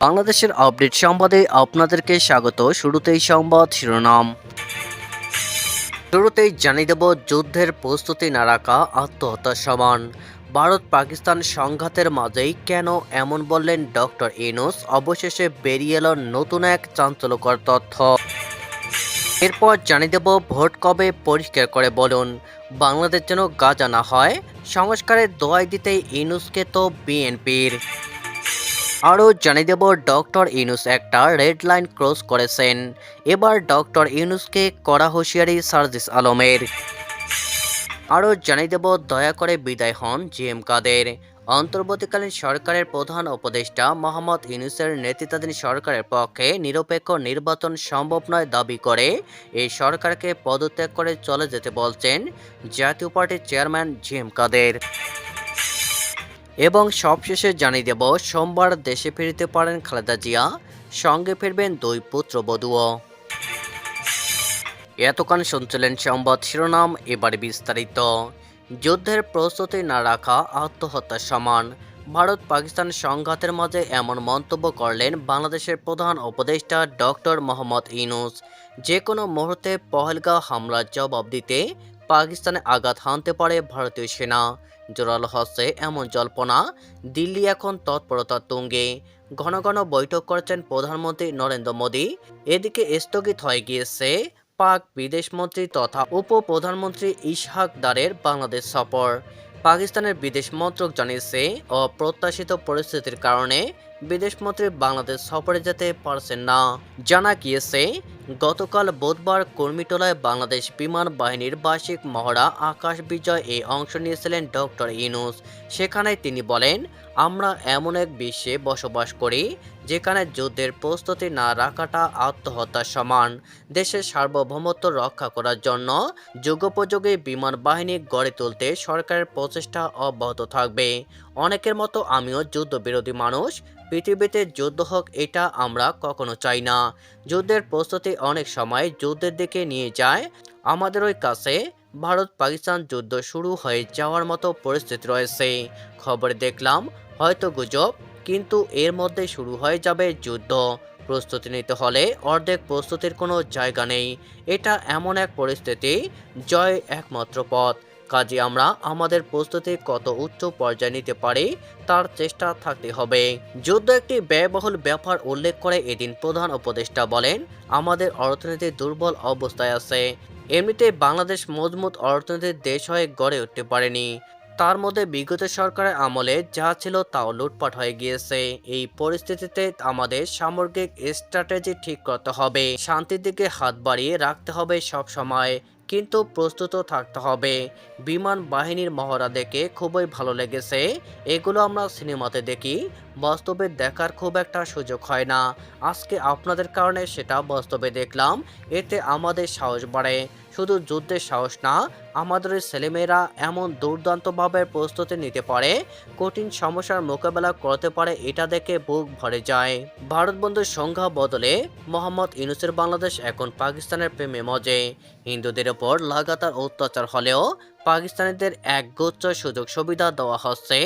বাংলাদেশের আপডেট সংবাদে আপনাদেরকে স্বাগত। শুরুতেই সংবাদ শিরোনাম। শুরুতেই জানিয়ে দেব, যুদ্ধের প্রস্তুতি না রাখা আত্মহত্যার সমান। ভারত পাকিস্তান সংঘাতের মাঝেই কেন এমন বললেন ডক্টর ইনুস অবশেষে বেরিয়ে এলো নতুন এক চাঞ্চল্যকর তথ্য। এরপর জানিয়ে দেব, ভোট কবে পরিষ্কার করে বলুন? বাংলাদেশ যেন গাজা না হয়, সংস্কারের দোয়াই দিতে ইনুসকে তো বিএনপির। আরও জানিয়ে দেব, ডক্টর ইউনুস একটা রেড লাইন ক্রস করেছেন। এবার ডক্টর ইউনুসকে করা হুঁশিয়ারি সার্জিস আলমের। আরও জানিয়ে দেব, দয়া করে বিদায় হন জি এম কাদের। অন্তর্বর্তীকালীন সরকারের প্রধান উপদেষ্টা মোহাম্মদ ইউনুসের নেতৃত্বাধীন সরকারের পক্ষে নিরপেক্ষ নির্বাচন সম্ভব নয় দাবি করে এই সরকারকে পদত্যাগ করে চলে যেতে বলছেন জাতীয় পার্টির চেয়ারম্যান জি এম কাদের। এবং সবশেষে জানিয়ে দেব, সোমবার দেশে ফিরতে পারেন খালেদা জিয়া, সঙ্গে ফিরবেন দুই পুত্র পুত্রবধূও এতক্ষণ শুনছিলেন সংবাদ শিরোনাম, এবারে বিস্তারিত। যুদ্ধের প্রস্তুতি না রাখা, আত্মহত্যার সমান। ভারত পাকিস্তান সংঘাতের মাঝে এমন মন্তব্য করলেন বাংলাদেশের প্রধান উপদেষ্টা ডক্টর মোহাম্মদ ইনুস যে কোনো মুহূর্তে পহেলগাঁও হামলার জবাব দিতে পাকিস্তানে আঘাত হানতে পারে ভারতীয় সেনা। জোরালো হচ্ছে এমন জল্পনা দিল্লি এখন তৎপরতার তুঙ্গে। ঘন ঘন বৈঠক করছেন প্রধানমন্ত্রী নরেন্দ্র মোদী। এদিকে স্থগিত হয়ে গিয়েছে পাক বিদেশমন্ত্রী তথা উপপ্রধানমন্ত্রী ইশহাক দারের বাংলাদেশ সফর। পাকিস্তানের বিদেশ মন্ত্রক জানিয়েছে, অপ্রত্যাশিত পরিস্থিতির কারণে বিদেশমন্ত্রী বাংলাদেশ সফরে যেতে পারছেন না। জানা গিয়েছে, গতকাল বুধবার কর্মীটলায় বাংলাদেশ বিমান বাহিনীর বার্ষিক মহড়া আকাশ বিজয় এ অংশ নিয়েছিলেন ডক্টর ইনুস সেখানে তিনি বলেন, আমরা এমন এক বিশ্বে বসবাস করি, যেখানে যুদ্ধের প্রস্তুতি না রাখাটা আত্মহত্যার সমান। দেশের সার্বভৌমত্ব রক্ষা করার জন্য যুগোপযোগী বিমান বাহিনী গড়ে তুলতে সরকারের প্রচেষ্টা অব্যাহত থাকবে। অনেকের মতো আমিও যুদ্ধবিরোধী মানুষ পৃথিবীতে যুদ্ধ হোক, এটা আমরা কখনো চাই না। যুদ্ধের প্রস্তুতি অনেক সময় যুদ্ধের দিকে নিয়ে যায়। আমাদের ওই কাছে ভারত পাকিস্তান যুদ্ধ শুরু হয়ে যাওয়ার মতো পরিস্থিতি রয়েছে। খবরে দেখলাম, হয়তো গুজব, কিন্তু এর মধ্যে শুরু হয়ে যাবে যুদ্ধ। প্রস্তুতি নিতে হলে অর্ধেক প্রস্তুতির কোনো জায়গা নেই। এটা এমন এক পরিস্থিতি, জয় একমাত্র পথ। কাজে আমরা আমাদের প্রস্তুতি কত উচ্চ পর্যায়ে নিতে পারি তার চেষ্টা থাকতে হবে। যুদ্ধ একটি ব্যয়বহুল ব্যাপার উল্লেখ করে এদিন প্রধান উপদেষ্টা বলেন, আমাদের অর্থনীতি দুর্বল অবস্থায় আছে। এমনিতে বাংলাদেশ মজবুত অর্থনীতির দেশ হয়ে গড়ে উঠতে পারেনি। তার মধ্যে বিগত সরকারের আমলে যা ছিল তাও লুটপাট হয়ে গিয়েছে। এই পরিস্থিতিতে আমাদের সামগ্রিক স্ট্র্যাটেজি ঠিক করতে হবে। শান্তির দিকে হাত বাড়িয়ে রাখতে হবে সব সময় কিন্তু প্রস্তুত থাকতে হবে। বিমান বাহিনীর মহড়া দেখে খুবই ভালো লেগেছে। এগুলো আমরা সিনেমাতে দেখি। বাস্তবে দেখার খুব একটা সুযোগ হয় না। আজকে আপনাদের কারণে সেটা বাস্তবে দেখলাম। এতে আমাদের সাহস বাড়ে। শুধু যুদ্ধের সাহস না আমাদের ছেলেমেয়েরা এমন দুর্দান্তভাবে প্রস্তুতি নিতে পারে, কঠিন সমস্যার মোকাবেলা করতে পারে এটা দেখে বুক ভরে যায়। ভারত বন্ধুর সংখ্যা বদলে মোহাম্মদ ইউনুসের বাংলাদেশ এখন পাকিস্তানের প্রেমে মজে। হিন্দুদের ওপর লাগাতার অত্যাচার হলেও পাকিস্তানিদের এক গুচ্ছ সুযোগ সুবিধা দেওয়া হচ্ছে,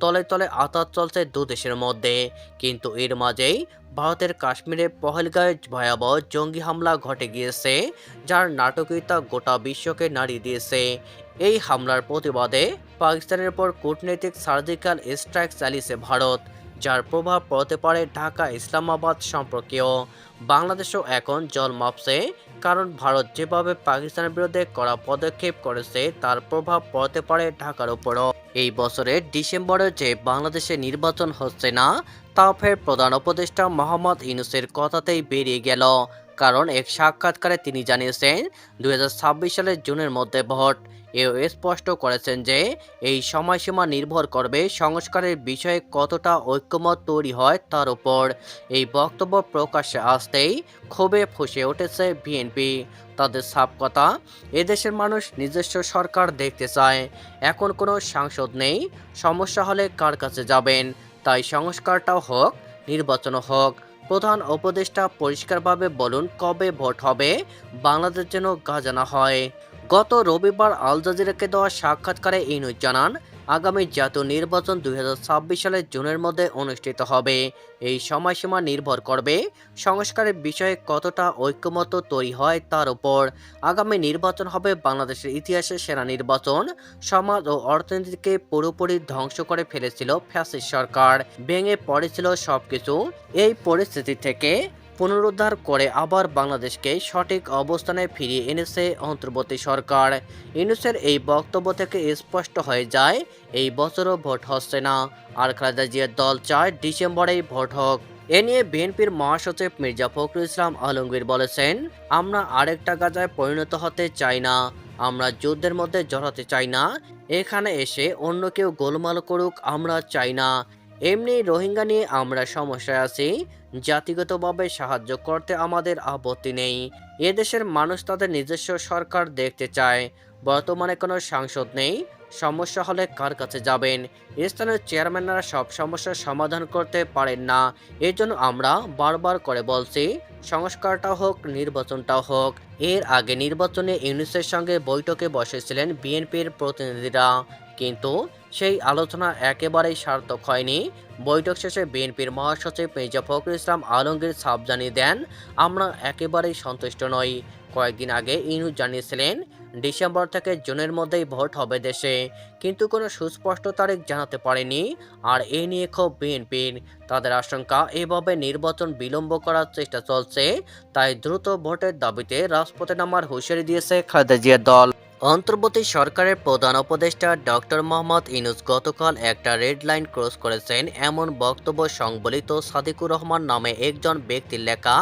তলে তলে আতাত চলছে দু দেশের মধ্যে। কিন্তু এর মাঝেই ভারতের কাশ্মীরে পহেলগাঁয়ে ভয়াবহ জঙ্গি হামলা ঘটে গিয়েছে, যার নাটকীয়তা গোটা বিশ্বকে নাড়িয়ে দিয়েছে। এই হামলার প্রতিবাদে পাকিস্তানের উপর কূটনৈতিক সার্জিক্যাল স্ট্রাইক চালিয়েছে ভারত, যার প্রভাব পড়তে পারে ঢাকা ইসলামাবাদ সম্পর্কেও। বাংলাদেশও এখন জল মাপছে, কারণ ভারত যেভাবে পাকিস্তানের বিরুদ্ধে কড়া পদক্ষেপ করেছে, তার প্রভাব পড়তে পারে ঢাকার উপরও এই বছরের ডিসেম্বরে যে বাংলাদেশে নির্বাচন হচ্ছে না, তা ফের প্রধান উপদেষ্টা মোহাম্মদ ইউনুসের কথাতেই বেরিয়ে গেল। কারণ এক সাক্ষাৎকারে তিনি জানিয়েছেন দু হাজার ছাব্বিশ সালের জুনের মধ্যে ভোট। এও স্পষ্ট করেছেন যে, এই সময়সীমা নির্ভর করবে সংস্কারের বিষয়ে কতটা ঐক্যমত তৈরি হয় তার উপর। এই বক্তব্য প্রকাশ্যে আসতেই ক্ষোভে ফুসে উঠেছে বিএনপি। তাদের সাপ কথা এদেশের মানুষ নিজস্ব সরকার দেখতে চায়। এখন কোনো সাংসদ নেই, সমস্যা হলে কার কাছে যাবেন? তাই সংস্কারটাও হোক, নির্বাচনও হোক। প্রধান উপদেষ্টা পরিষ্কারভাবে বলুন কবে ভোট হবে? বাংলাদেশ যেন গাজানা হয়। গত রবিবার আল জাজিরাকে দেওয়া সাক্ষাৎকারে ইনুজ জানান আগামী জাতীয় নির্বাচন দুই সালের জুনের মধ্যে অনুষ্ঠিত হবে। এই সময়সীমা নির্ভর করবে সংস্কারের বিষয়ে কতটা ঐক্যমত তৈরি হয় তার উপর। আগামী নির্বাচন হবে বাংলাদেশের ইতিহাসে সেরা নির্বাচন। সমাজ ও অর্থনীতিকে পুরোপুরি ধ্বংস করে ফেলেছিল ফ্যাসিস্ট সরকার। ভেঙে পড়েছিল সবকিছু। এই পরিস্থিতি থেকে পুনরুদ্ধার করে আবার বাংলাদেশকে সঠিক অবস্থানে ফিরিয়ে এনেছে অন্তর্বর্তী সরকার। ইউনুসের এই বক্তব্য থেকে স্পষ্ট হয়ে যায়, এই বছরও ভোট হচ্ছে না। আর খালেদা জিয়ার দল চায় ডিসেম্বরেই ভোট হোক। এ নিয়ে বিএনপির মহাসচিব মির্জা ফখরুল ইসলাম আলমগীর বলেছেন, আমরা আরেকটা গাজায় পরিণত হতে চাই না। আমরা যুদ্ধের মধ্যে জড়াতে চাই না। এখানে এসে অন্য কেউ গোলমাল করুক, আমরা চাই না। এমনি রোহিঙ্গা নিয়ে আমরা সমস্যায় আছি। জাতিগতভাবে সাহায্য করতে আমাদের আপত্তি নেই। এদেশের মানুষ তাদের নিজস্ব সরকার দেখতে চায়। বর্তমানে কোনো সাংসদ নেই। সমস্যা হলে কার কাছে যাবেন? স্থানীয় চেয়ারম্যানরা সব সমস্যার সমাধান করতে পারেন না। এর জন্য আমরা বারবার করে বলছি, সংস্কারটা হোক নির্বাচনটাও হোক। এর আগে নির্বাচনে ইউনিসের সঙ্গে বৈঠকে বসেছিলেন বিএনপির প্রতিনিধিরা। কিন্তু সেই আলোচনা একেবারেই সার্থক হয়নি। বৈঠক শেষে বিএনপির মহাসচিব মির্জা ফখরুল ইসলাম আলমগীর সাফ জানিয়ে দেন, আমরা একেবারেই সন্তুষ্ট নই। কয়েকদিন আগে ইনু জানিয়েছিলেন, ডিসেম্বর থেকে জুনের মধ্যেই ভোট হবে দেশে। কিন্তু কোনো সুস্পষ্ট তারিখ জানাতে পারেনি। আর এ নিয়ে ক্ষোভ বিএনপির। তাদের আশঙ্কা, এভাবে নির্বাচন বিলম্ব করার চেষ্টা চলছে, তাই দ্রুত ভোটের দাবিতে রাজপথে নামার হুঁশিয়ারি দিয়েছে খালেদা জিয়ার দল। অন্তর্বর্তী সরকারের প্রধান উপদেষ্টা ডক্টর মোহাম্মদ ইনুস গতকাল একটা রেড লাইন ক্রস করেছেন এমন বক্তব্য সংবলিত সাদিকুর রহমান নামে একজন ব্যক্তির লেখা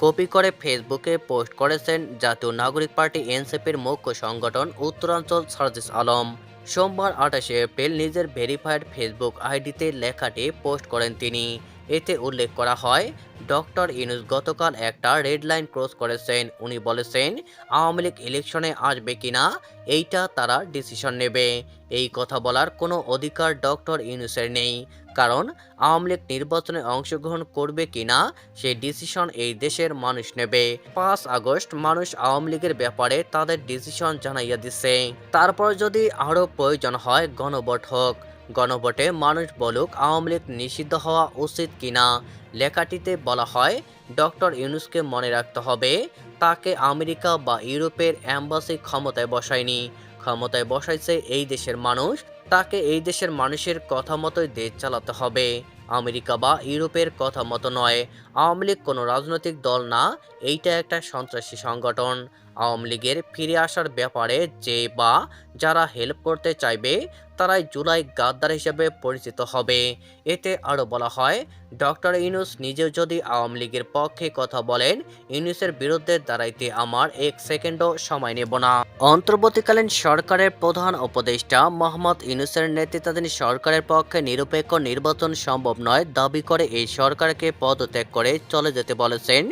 কপি করে ফেসবুকে পোস্ট করেছেন জাতীয় নাগরিক পার্টি এনসিপির মুখ্য সংগঠন উত্তরাঞ্চল সার্জিস আলম। সোমবার আঠাশে এপ্রিল নিজের ভেরিফাইড ফেসবুক আইডিতে লেখাটি পোস্ট করেন তিনি। এতে উল্লেখ করা হয়, ডক্টর ইনুস গতকাল একটা রেড লাইন ক্রস করেছেন। উনি বলেছেন, আওয়ামী লীগ ইলেকশনে আসবে কিনা এইটা তারা ডিসিশন নেবে। এই কথা বলার কোনো অধিকার ডক্টর ইউনুসের নেই। কারণ, আওয়ামী লীগ নির্বাচনে অংশগ্রহণ করবে কিনা সেই ডিসিশন এই দেশের মানুষ নেবে। পাঁচ আগস্ট মানুষ আওয়ামী লীগের ব্যাপারে তাদের ডিসিশন জানাইয়া দিছে। তারপর যদি আরও প্রয়োজন হয়, গণভোট হোক। গণভোটে মানুষ বলুক আওয়ামী লীগ নিষিদ্ধ হওয়া উচিত কিনা, লেখাটিতে বলা হয়, ডক্টর ইউনুসকে মনে রাখতে হবে, তাকে আমেরিকা বা ইউরোপের অ্যাম্বাসি ক্ষমতায় বসায়নি। ক্ষমতায় বসাইছে এই দেশের মানুষ, তাকে এই দেশের মানুষের কথা মতোই দেশ চালাতে হবে। আমেরিকা বা ইউরোপের কথা মতো নয়, আওয়ামী লীগ কোনো রাজনৈতিক দল না, এইটা একটা সন্ত্রাসী সংগঠন। আওয়ামী লীগের ফিরে আসার ব্যাপারে যে বা যারা হেল্প করতে চাইবে, তারাই জুলাই গাদ্দার হিসেবে পরিচিত হবে। এতে আরও বলা হয়, ডক্টর ইউনুস নিজেও যদি আওয়ামী লীগের পক্ষে কথা বলেন, ইউনুসের বিরুদ্ধে দাঁড়াইতে আমার এক সেকেন্ডও সময় নেব না। অন্তর্বর্তীকালীন সরকারের প্রধান উপদেষ্টা মোহাম্মদ ইউনুসের নেতৃত্বাধীন সরকারের পক্ষে নিরপেক্ষ নির্বাচন সম্ভব নয়, দাবি করে এই সরকারকে পদত্যাগ করে চলে যেতে বলেছেন।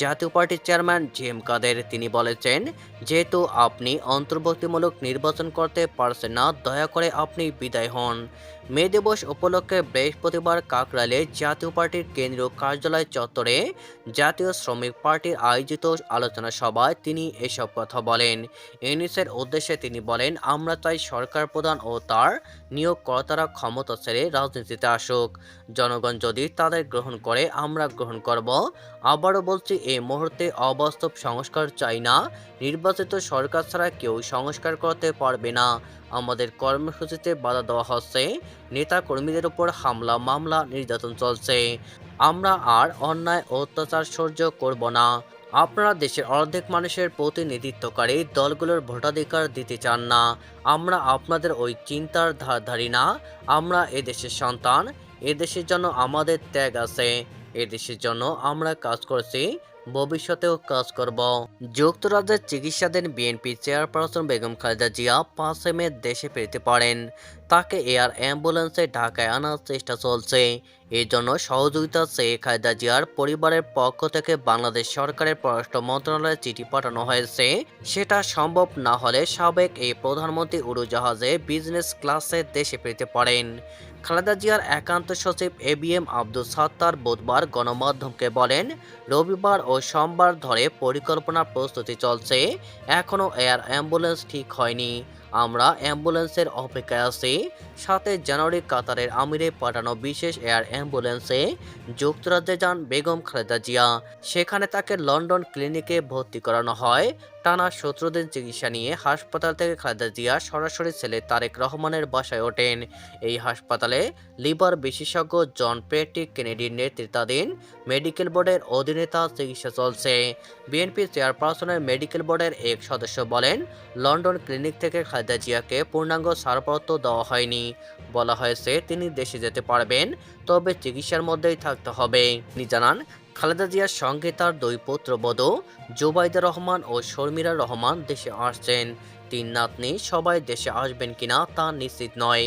জাতীয় পার্টির চেয়ারম্যান জি এম কাদের, তিনি বলেছেন chain. যেহেতু আপনি অন্তর্বর্তীমূলক নির্বাচন করতে পারছেন না, দয়া করে আপনি বিদায় হন। মে দিবস উপলক্ষে বৃহস্পতিবার কাকরালে জাতীয় পার্টির কেন্দ্রীয় কার্যালয় চত্বরে জাতীয় শ্রমিক পার্টির আয়োজিত আলোচনা সভায় তিনি এসব কথা বলেন। ইউনিসের উদ্দেশ্যে তিনি বলেন, আমরা চাই সরকার প্রধান ও তার নিয়োগকর্তারা ক্ষমতা ছেড়ে রাজনীতিতে আসুক। জনগণ যদি তাদের গ্রহণ করে, আমরা গ্রহণ করব। আবারও বলছি, এই মুহূর্তে অবাস্তব সংস্কার চাই না। নির্বাচিত সরকার ছাড়া কেউ সংস্কার করতে পারবে না। আমাদের কর্মসূচিতে বাধা দেওয়া হচ্ছে। নেতা কর্মীদের উপর হামলা, মামলা, নির্যাতন চলছে। আমরা আর অন্যায়, অত্যাচার সহ্য করব না। আপনারা দেশের অর্ধেক মানুষের প্রতিনিধিত্বকারী দলগুলোর ভোটাধিকার দিতে চান না। আমরা আপনাদের ওই চিন্তার ধারধারি না। আমরা এদেশের সন্তান। এদেশের জন্য আমাদের ত্যাগ আছে। এদেশের জন্য আমরা কাজ করছি। ভবিষ্যতেও কাজ করব। যুক্তরাজ্যের চিকিৎসাধীন বিএনপি চেয়ারপারসন বেগম খালেদা জিয়া পাঁচ মে দেশে ফিরতে পারেন। তাকে এয়ার অ্যাম্বুলেন্সে ঢাকায় আনার চেষ্টা চলছে। এই জন্য সহযোগিতা চেয়ে খালেদা জিয়ার পরিবারের পক্ষ থেকে বাংলাদেশ সরকারের পররাষ্ট্র মন্ত্রণালয়ে চিঠি পাঠানো হয়েছে। সেটা সম্ভব না হলে সাবেক এই প্রধানমন্ত্রী উড়োজাহাজে বিজনেস ক্লাসে দেশে ফিরতে পারেন। খালেদা জিয়ার একান্ত সচিব A B M Abdul Sattar বুধবার গণমাধ্যমকে বলেন, রবিবার ও সোমবার ধরে পরিকল্পনা প্রস্তুতি চলছে। এখনও এয়ার অ্যাম্বুলেন্স ঠিক হয়নি। আমরা অ্যাম্বুলেন্সের অপেক্ষায় আছি। সাথে জানুয়ারি কাতারের আমিরে পাঠানো বিশেষ এয়ার অ্যাম্বুলেন্সে যুক্তরাজ্যে যান বেগম খালেদা জিয়া। সেখানে তাকে লন্ডন ক্লিনিকে ভর্তি করানো হয়। টানা সতেরো দিন চিকিৎসা নিয়ে হাসপাতাল থেকে খালেদা জিয়া সরাসরি ছেলে তারেক রহমানের বাসায় ওঠেন। এই হাসপাতালে লিভার বিশেষজ্ঞ জন পেট্রিক কেনেডির নেতৃত্বাধীন মেডিকেল বোর্ডের অধীনে তার চিকিৎসা চলছে। বিএনপি চেয়ারপারসনের মেডিকেল বোর্ডের এক সদস্য বলেন, লন্ডন ক্লিনিক থেকে খালেদা জিয়াকে পূর্ণাঙ্গ ছাড়পত্র দেওয়া হয়নি। বলা হয়েছে, তিনি দেশে যেতে পারবেন, তবে চিকিৎসার মধ্যেই থাকতে হবে। তিনি জানান, খালেদা জিয়ার সঙ্গে তার দুই পুত্রবধূ জুবাইদা রহমান ও শর্মিরা রহমান দেশে আসছেন। তিন নাতনি সবাই দেশে আসবেন কিনা তা নিশ্চিত নয়।